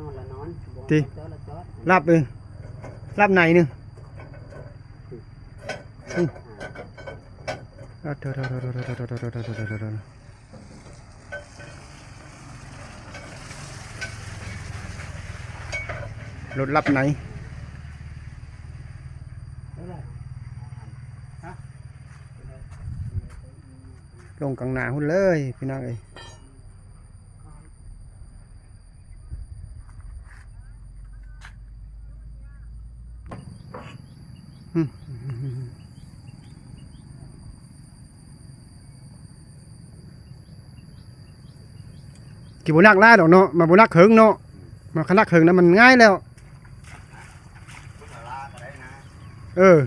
นอนละนอนบ่ติจอดละจอดรับเลยรับไหนนึงอ่าอะเถอะเถอะเถอะเถอะเถอะเถอะเถอะเถอะเถอะเถอะเถอะรถรับไหน ลงกลางหนาหุ่นเลย พี่น้องเอ้ย กี่บุนักล่าดอกเนาะมาบุนักเขิงเนาะมาขนักเขิงนะมันง่ายแล้วเออ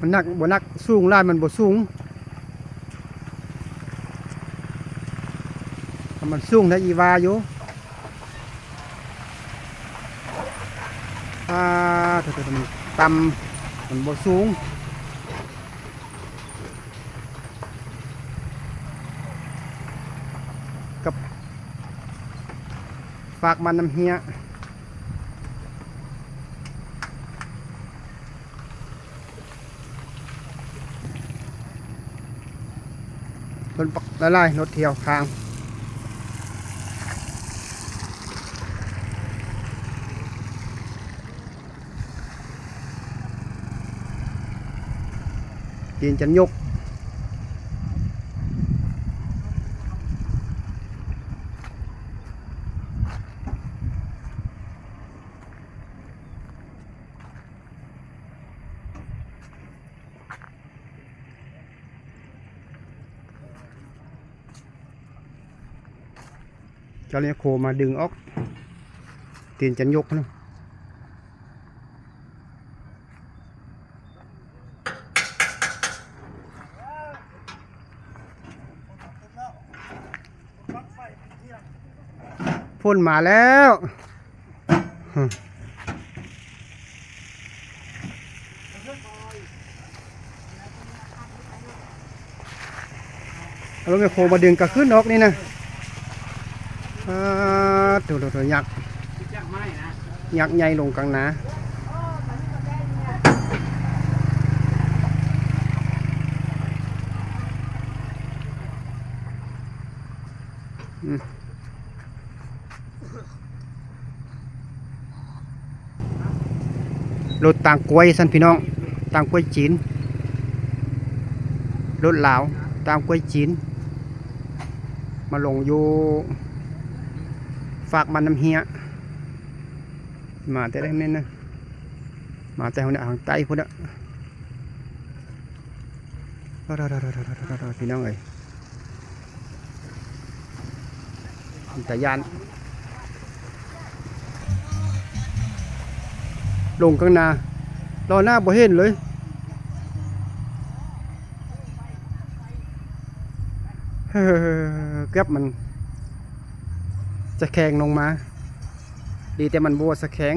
มันหนักบ่นักสูงลามันบ่สูงถ้า มันสูงได้อีวาอยู่อ่าถ้ามันต่ำมันบ่สูงกับฝากมันน้ำเฮียรถปักละลายรถเที่ยวทาง viên chánh nhúc. Cho nên khô mà đừng ốc. Tiền chắn nhục luôn ฝนมาแล้วเอารถไมโครมาดึงกระขึ้นออกนี่นะตัวตัวตัวยักษ์ยักษ์ใหญ่ลงกลางนะ รถต่างกล้วยสันพี่น้องต่างกล้วยจีนรถลาวต่างกล้วยจีน มาลงอยู่ฝากมันน้ำเฮียมาแต่ได้เม่นนะมาแต่คนทางใต้พุ่นอะรอรอรอรอรอรอรอพี่น้องเอ้ยแต่ยาน ลงข้างหน้ารอหน้าบ่เห็นเลยเฮ้อเก็บมัน จะแข่งลงมา ดีแต่มันบัวสะแข็ง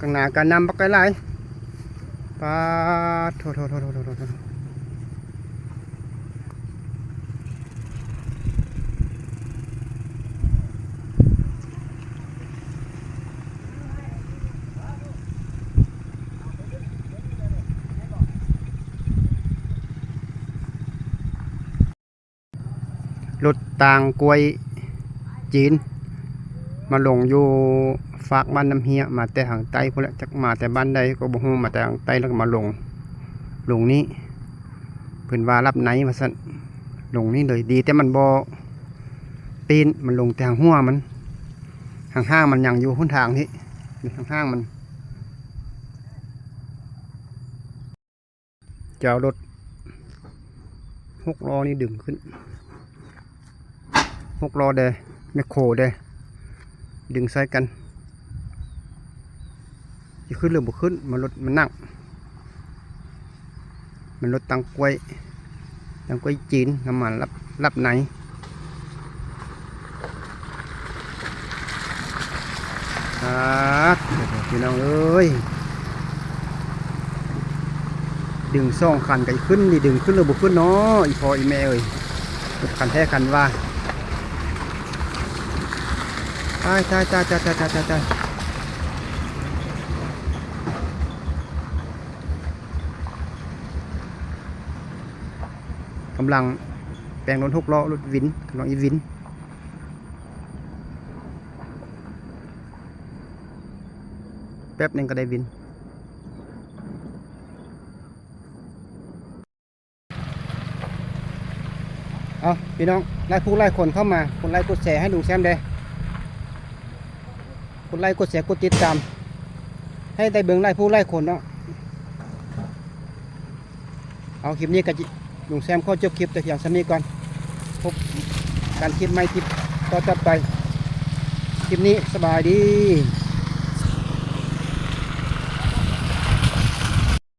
กลางหน้าการนำปักไกไหล ปาดโถโถโถโถโถโถโถรถต่างกล้วยจีน มาลงอยู่ ฝากบ้านน้ำเฮียมาแต่ทางใต้พุ่นแหละจักมาแต่บ้านใดก็บ่ฮู้มาแต่ทางใต้แล้วก็มาลงลงนี้เพิ่นว่ารับไหนมาสั่นลงนี้เลยดี แต่มันบ่ปีนมันลงแต่ทางหัวมันห่างๆมันยังอยู่หนทางนี้นี่ห่างๆมันจะเอารถหกล้อนี่ดึงขึ้นหกล้อเดแมคโครเดดึงใส่กัน จะขึ้นหรือบ่ขึ้นมันรถมันนั่ง มันรถตังกล้วยตังกล้วยจีนน้ำมันรับรับไหนครับพี่น้องเอ้ยดึงซ่องคันกันขึ้นนี่ดึงขึ้นหรือบุขึ้นเนาะอีพออีแม่เอ้ยคันแท้คันว่าตายตายตายตายตายตาย ตายตายกำลังแปลงรถหกล้อรถวินกำลังอีวินแป๊บหนึงก็ได้วินเอาพี่น้องไล่ผู้ไล่คนเข้ามาคนไล่กดแชร์ให้ลุงแซมเด้คนไล่กดแชร์กดติดตาม ให้ได้เบิ่งไล่ผู้ไล่คนเนาะเอาคลิปนี้กับ ลุงแซมเข้าจบคลิปแต่อย่างสนี้ก่อน พบการคลิปไม่คลิปต่อๆไป คลิปนี้สบายดี